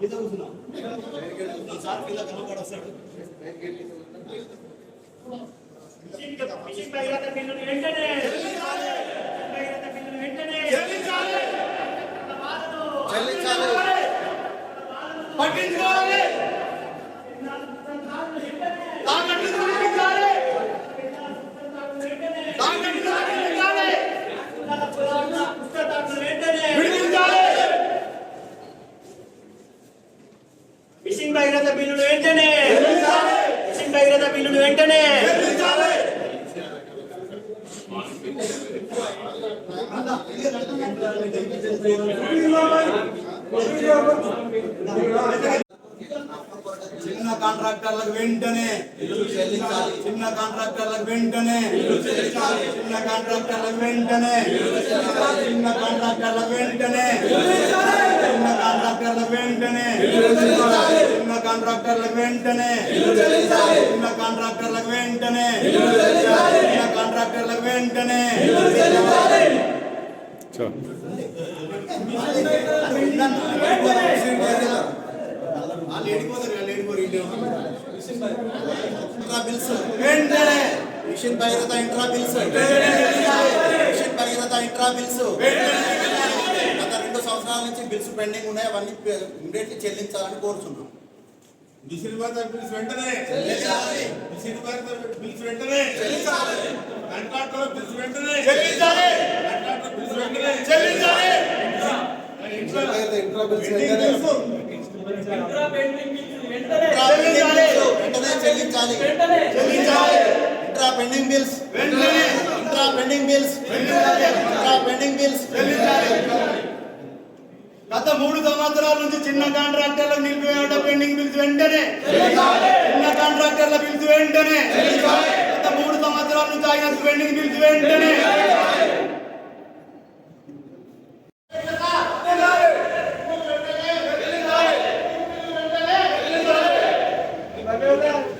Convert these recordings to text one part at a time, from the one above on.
మీద కూర్చున్నాం సార్ కింద భగీరథ బిల్లును వెంటనే. మిషన్ భగీరథ బిల్లును వెంటనే. చిన్న కాంట్రాక్టర్లకు వెంటనే. చిన్న కాంట్రాక్టర్లకు వెంటనే. చిన్న కాంట్రాక్టర్లకు వెంటనే. చిన్న కాంట్రాక్టర్లకు వెంటనే. చిన్న కాంట్రాక్టర్లకు వెంటనే. చిన్న కాంట్రాక్టర్లకు వెంటనే. చిన్న కాంట్రాక్టర్లకు వెంటనే. చిన్న కాంట్రాక్టర్లకు వెంటనే. ఇంట్రా బిల్స్ వెంటనే. Mission Bhagiratha intra bills. Mission Bhagiratha intra bills. గత రెండు సంవత్సరాల నుంచి బిల్స్ పెండింగ్ ఉన్నాయి. అవన్నీ ఇమీడియట్లీ చెల్లించాలని కోరుతున్నాం మిసిరిబాద్ పిలిచి వెంటనే మిసిరిబాద్ పిలిచి వెంటనే కంట్రాక్టర్ పిలిచి వెంటనే కంట్రాక్టర్ పిలిచి వెంటనే చెల్లించాలి. Intra pending bills. Intra pending bills. Intra pending bills. చెల్లించాలి. గత మూడు సంవత్సరాల నుంచి చిన్న కాంట్రాక్టర్లకు నిలిపివేయడం పెండింగ్ బిల్స్ వెంటనే. చిన్న కాంట్రాక్టర్ల బిల్స్ వెంటనే. గత మూడు సంవత్సరాల నుంచి ఆయన పెండింగ్ బిల్స్ వెంటనే బిల్స్ వెంటనే ఇలా కాంట్రాక్టర్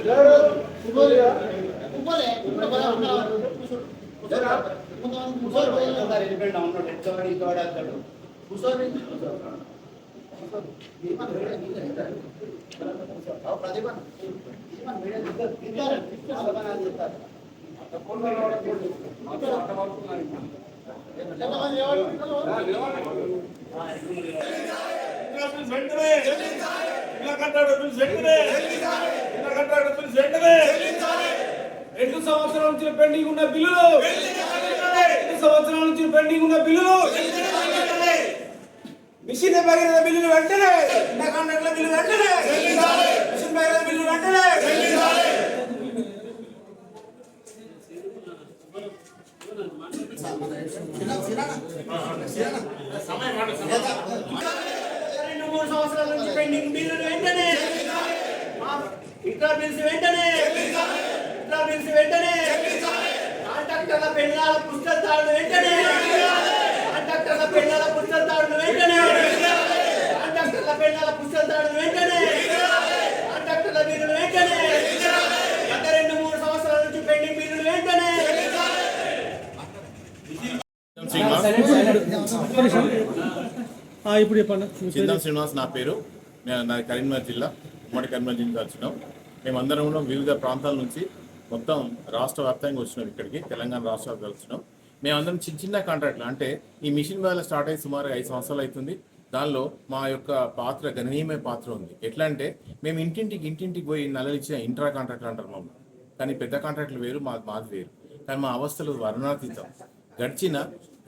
బిల్స్ వెంటనే ఇలా కాంట్రాక్టర్ బిల్స్ వెంటనే రెండు సంవత్సరాల నుంచి పెండింగ్ ఉన్న బిల్లులు. రెండు సంవత్సరాల నుంచి పెండింగ్ ఉన్న బిల్లులు. మిషన్ భగీరథ బిల్లులు వెంటనే ఇలా కాంట్రాక్టర్ బిల్లు వెంటనే. మిషన్ భగీరథ బిల్లు వెంటనే. రెండు మూడు సంవత్సరాల నుంచి పెండింగ్ బిల్లులు వెంటనే. ఇంట్రా బిల్స్ వెంటనే. ఇంట్రా బిల్స్ వెంటనే. కాంట్రాక్టర్ల పెళ్ళాల పుస్తకాలను వెంటనే కాంట్రాక్టర్ల పెళ్ళాల పుస్తకాలను వెంటనే కాంట్రాక్టర్ల పెళ్ళాల పుస్తకాలను వెంటనే. కాంట్రాక్టర్ల బిల్లులు వెంటనే. గత రెండు మూడు సంవత్సరాల నుంచి పెండింగ్ బిల్లులు వెంటనే. ఇప్పుడు చెప్పండి. శ్రీనివాస్ నా పేరు. నేను నా కరీంనగర్ జిల్లా ఉమ్మడి కరీంనగర్ జిల్లా వచ్చినాం. మేమందరం కూడా వివిధ ప్రాంతాల నుంచి మొత్తం రాష్ట్ర వ్యాప్తంగా వచ్చినాం ఇక్కడికి తెలంగాణ రాష్ట్ర వ్యాప్తంగా వచ్చినాం మేమందరం చిన్న చిన్న కాంట్రాక్ట్లు అంటే ఈ మిషన్ వేళ స్టార్ట్ అయ్యి సుమారు ఐదు సంవత్సరాలు అవుతుంది. దానిలో మా యొక్క పాత్ర గణనీయమైన పాత్ర ఉంది. ఎట్లా అంటే మేము ఇంటింటికి ఇంటింటికి పోయి నల్లలిచ్చిన ఇంట్రా కాంట్రాక్టర్ అంటారు మమ్మల్ని. కానీ పెద్ద కాంట్రాక్ట్లు వేరు మాది మాది వేరు. కానీ మా అవస్థలు వర్ణాతీతం. గడిచిన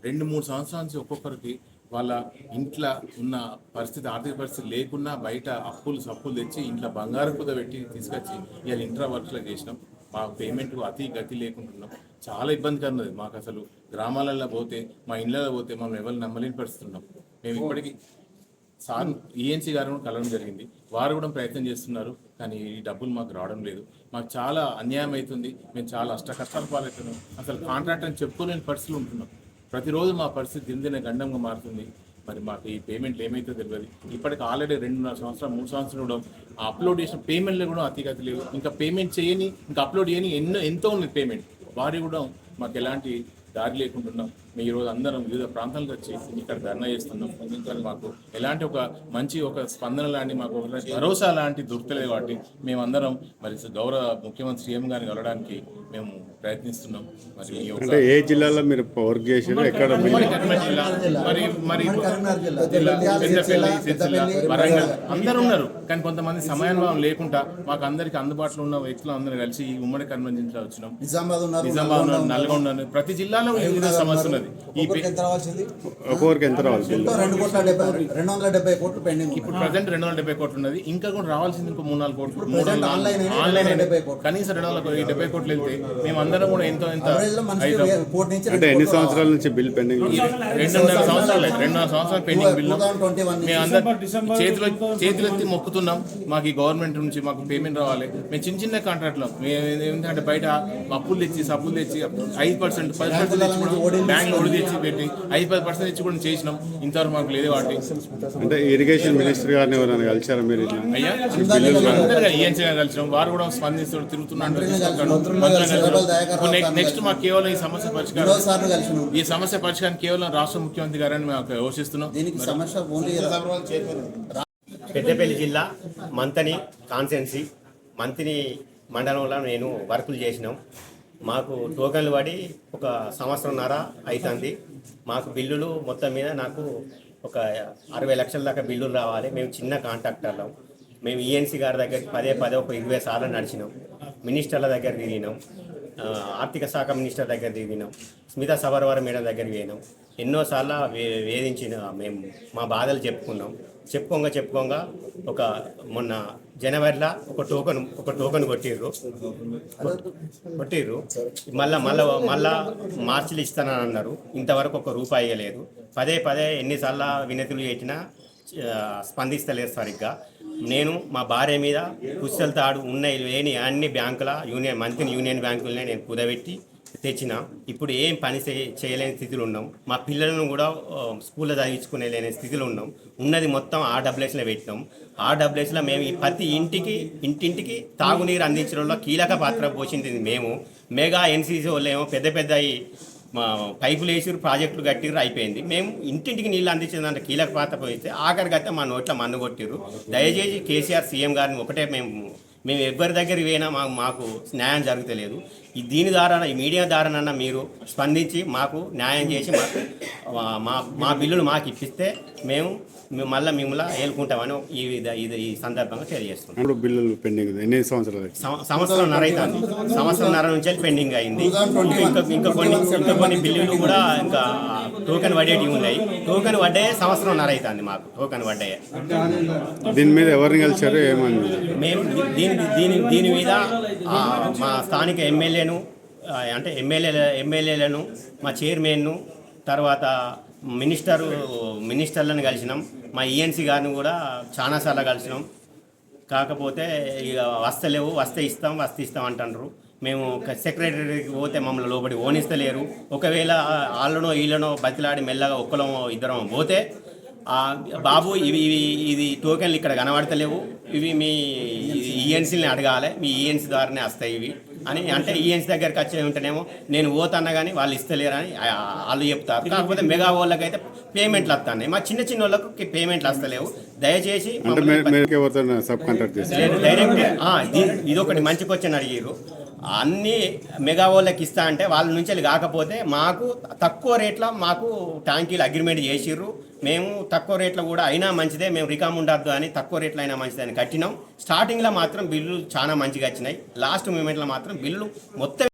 రెండు మూడు సంవత్సరాల నుంచి ఒక్కొక్కరికి వాళ్ళ ఇంట్లో ఉన్న పరిస్థితి ఆర్థిక పరిస్థితి లేకున్నా బయట అప్పులు సప్పులు తెచ్చి ఇంట్లో బంగారం కుద పెట్టి తీసుకొచ్చి ఇవాళ ఇంట్రా వర్క్లో చేసినాం. మా పేమెంట్ అతి గతి లేకుంటున్నాం. చాలా ఇబ్బందికర ఉన్నది మాకు అసలు గ్రామాలలో పోతే మా ఇళ్ళలో పోతే మనం ఎవరు నమ్మలేని పరిస్థితున్నాం మేము ఇప్పటికీ సార్ ఈఎన్సీ గారు కూడా కలవడం జరిగింది. వారు కూడా ప్రయత్నం చేస్తున్నారు కానీ ఈ డబ్బులు మాకు రావడం లేదు. మాకు చాలా అన్యాయం అవుతుంది. మేము చాలా అష్ట కష్టాలు పాలవుతున్నాం. అసలు కాంట్రాక్ట్ అని చెప్పుకోలేని పరిస్థితులు ఉంటున్నాం. ప్రతిరోజు మా పరిస్థితి దినదిన గండంగా మారుతుంది. మరి మాకు ఈ పేమెంట్ ఏమైతే తెలియదు. ఇప్పటికి ఆల్రెడీ రెండున్నర సంవత్సరాలు మూడు సంవత్సరాలు కూడా అప్లోడ్ చేసిన పేమెంట్లు కూడా అతిగతి లేవు. ఇంకా పేమెంట్ చేయని ఇంకా అప్లోడ్ చేయని ఎన్నో ఎంతో ఉంది పేమెంట్. వారి కూడా మాకు ఎలాంటి దారి లేకుంటున్నాం మేము ఈరోజు అందరం వివిధ ప్రాంతాలకు వచ్చి ఇక్కడ ధర్నా చేస్తున్నాం. కానీ మాకు ఎలాంటి ఒక మంచి ఒక స్పందన లాంటి మాకు భరోసా లాంటి దొరకలేదు కాబట్టి మేమందరం మరి గౌరవ ముఖ్యమంత్రి సీఎం గారిని కలవడానికి మేము ప్రయత్నిస్తున్నాం. మరి అంటే ఏ జిల్లాలో మీరు వర్క్ చేసారు ఎక్కడ మరి మరి వరంగల్ అందరూ ఉన్నారు. కానీ కొంతమంది సమయానుభవం లేకుండా మాకు అందరికి అందుబాటులో ఉన్న వ్యక్తులు అందరూ కలిసి ఈ ఉమ్మడి జిల్లా వచ్చినాం. నిజామాబాద్ ఉన్నారు నిజామాబాద్ నల్గొండ. ప్రతి జిల్లాలో వివిధ సమస్య ఉన్నది ఈ ఎంత రావాల్సింది? ఒక్కొక్కరికి ఎంత రావాలి బిల్లు మొత్తం రెండు కోట్ల డెబ్బై రెండు వందల డెబ్బై కోట్లు పెండింగ్ ఇప్పుడు ప్రజెంట్ రెండు వందల డెబ్బై కోట్లు ఉన్నది. ఇంకా కూడా రావాల్సింది ఇంకో మూడు నాలుగు కోట్లు. మూడు ఆన్లైన్ కోట్లు. కనీసం రెండు వందల డెబ్బై కోట్లు వెళ్తే మేము అందరం కూడా ఎంతో ఎంత అంటే ఎన్ని సంవత్సరాల నుంచి బిల్ పెండింగ్ ఉంది? రెండున్నర సంవత్సరాలు రెండున్నర సంవత్సరాలు పెండింగ్ బిల్లు. 2021 నుంచి మేము అందరు చేతులు చేతులు ఎత్తి మొక్కుతున్నాం. మాకు ఈ గవర్నమెంట్ నుంచి మాకు పేమెంట్ రావాలి. మేము చిన్న చిన్న కాంట్రాక్ట్లో. మేము ఏంటంటే బయట అప్పులు తెచ్చి సబ్బులు తెచ్చి ఐదు పర్సెంట్ పది పర్సెంట్ బ్యాంక్ ఒడి తెచ్చి పెట్టి. ఐదు పది పర్సెంట్ తెచ్చి కూడా చేసినాం. ఇంతవరకు మాకు లేదు వాటి. అంటే ఇరిగేషన్ మినిస్టర్ గారిని ఎవరైనా కలిసారా మీరు అయ్యా అందరిగా కలిసినాం. వారు కూడా స్పందిస్తూ తిరుగుతున్నాడు నెక్స్ట్ మాకు కేవలం ఈ సమస్య పరిష్కారం. ఈ సమస్య పరిష్కారం కేవలం రాష్ట్ర ముఖ్యమంత్రి గారని మేము ఘోషిస్తున్నాం. దీనికి సమస్య ఓన్లీ పెద్దపల్లి జిల్లా మంతని కాన్సెన్సీ మంతిని మండలంలో నేను వర్కులు చేసినాం. మాకు టోకన్లు పడి ఒక సంవత్సరంన్నర అవుతుంది మాకు బిల్లులు మొత్తం మీద నాకు ఒక అరవై లక్షల దాకా బిల్లులు రావాలి. మేము చిన్న కాంట్రాక్టర్లం. మేము ఈఎన్సీ గారి దగ్గరికి పదే పదే ఒక ఇరవై సార్లు నడిచినాం. మినిస్టర్ల దగ్గర తిరిగినాం. ఆర్థిక శాఖ మినిస్టర్ దగ్గర తిరిగినాం. స్మితా సబర్వార మేడం దగ్గర పోయినాం. ఎన్నోసార్లు వే వేధించిన మేము మా బాధలు చెప్పుకున్నాం. చెప్పుకోగా చెప్పుకోగా ఒక మొన్న జనవరిలో ఒక టోకన్ ఒక టోకన్ కొట్టిర్రు. కొట్టిర్రు. మళ్ళా మళ్ళా మళ్ళా మార్చిలు ఇస్తానని అన్నారు. ఇంతవరకు ఒక రూపాయి ఇవ్వలేదు పదే పదే ఎన్నిసార్లు వినతులు చేసినా స్పందిస్తలేరు సరిగ్గా. నేను మా భార్య మీద పుస్తల తాడు ఉన్నాయి లేని అన్ని బ్యాంకుల యూనియన్ మంత్రి యూనియన్ బ్యాంకులనే నేను కుదబెట్టి తెచ్చిన ఇప్పుడు ఏం పని చేయలేని స్థితిలో ఉన్నాం. మా పిల్లలను కూడా స్కూల్లో చదివించుకునే లేని స్థితిలో ఉన్నాం. ఉన్నది మొత్తం ఆ పెట్టినాం. ఆ మేము ఈ ప్రతి ఇంటికి ఇంటింటికి తాగునీరు అందించడంలో కీలక పాత్ర పోషించింది మేము. మెగా ఎన్సీసీ వాళ్ళు ఏమో పెద్ద పెద్ద మా పైపులు వేసిరు ప్రాజెక్టులు కట్టిర్రు అయిపోయింది. మేము ఇంటింటికి నీళ్ళు అందించేదంటే కీలక పాత్ర పోయిస్తే ఆఖరికైతే మా నోట్లో మన్ను కొట్టిర్రు. దయచేసి కేసీఆర్ సీఎం గారిని ఒకటే మేము మేము ఎవరి దగ్గర పోయినా మాకు మాకు న్యాయం జరుగుతలేదు. ఈ దీని ద్వారా ఈ మీడియా ద్వారానన్నా మీరు స్పందించి మాకు న్యాయం చేసి మాకు మా- మా బిల్లులు మాకు ఇప్పిస్తే మేము మళ్ళీ మిమ్మల్ని ఏలుకుంటామని ఈ విధ- ఇది ఈ సందర్భంగా తెలియజేస్తున్నాం. ఇప్పుడు బిల్లులు పెండింగ్ ఎన్ని సంవత్సరాలు సంవత్సరంన్నర అవుతుంది సంవత్సరంన్నర నుంచి పెండింగ్ అయింది. ఇంకా ఇంకా కొన్ని ఇంకా కొన్ని బిల్లులు కూడా ఇంకా టోకెన్ పడేటివి ఉన్నాయి. టోకెన్ పడ్డాయి సంవత్సరంన్నర అవుతుంది మాకు. టోకెన్ పడ్డాయి. దీని మీద ఎవరిని కలిసారు ఏమని? మేము దీని దీని దీని మీద మా స్థానిక ఎమ్మెల్యేను అంటే ఎమ్మెల్యేల ఎమ్మెల్యేలను మా చైర్మన్ను తర్వాత మినిస్టరు మినిస్టర్లను కలిసినాం. మా ఈఎన్సీ గారిని కూడా చాలాసార్లు కలిసినాం. కాకపోతే ఇక వస్తలేవు వస్తే ఇస్తాం వస్తే ఇస్తాం అంటారు మేము సెక్రటరీకి పోతే మమ్మల్ని లోబడి ఓనిస్తలేరు. ఒకవేళ వాళ్ళనో వీళ్ళనో బతిలాడి మెల్లగా ఒక్కలం ఇద్దరం పోతే బాబు ఇవి ఇవి ఇది టోకెన్లు ఇక్కడ కనబడతలేవు. ఇవి మీ ఈఎన్సీని అడగాలి మీ ఈఎన్సీ ద్వారానే వస్తాయి ఇవి. అని అంటే ఈఎన్సీ దగ్గరికి వచ్చే ఉంటేనేమో నేను పోతాన్నా కానీ వాళ్ళు ఇస్తలేరని వాళ్ళు చెప్తారు. కాకపోతే మెగా వాళ్ళకైతే పేమెంట్లు వస్తున్నాయి. మా చిన్న చిన్న వాళ్ళకి పేమెంట్లు వస్తలేవు. దయచేసి డైరెక్ట్ ఆ, ఇది- ఇదొకటి మంచి క్వశ్చన్ అడిగారు అన్ని మెగా వాళ్ళకి ఇస్తా అంటే వాళ్ళ నుంచి వెళ్ళి కాకపోతే మాకు తక్కువ రేట్లో మాకు ట్యాంకీలు అగ్రిమెంట్ చేసిర్రు. మేము తక్కువ రేట్లో కూడా అయినా మంచిదే మేము రికామ్ ఉండద్దు అని తక్కువ రేట్లో అయినా మంచిదే అని కట్టినాం. స్టార్టింగ్లో మాత్రం బిల్లులు చాలా మంచిగా వచ్చినాయి. లాస్ట్ మూమెంట్లో మాత్రం బిల్లు మొత్తం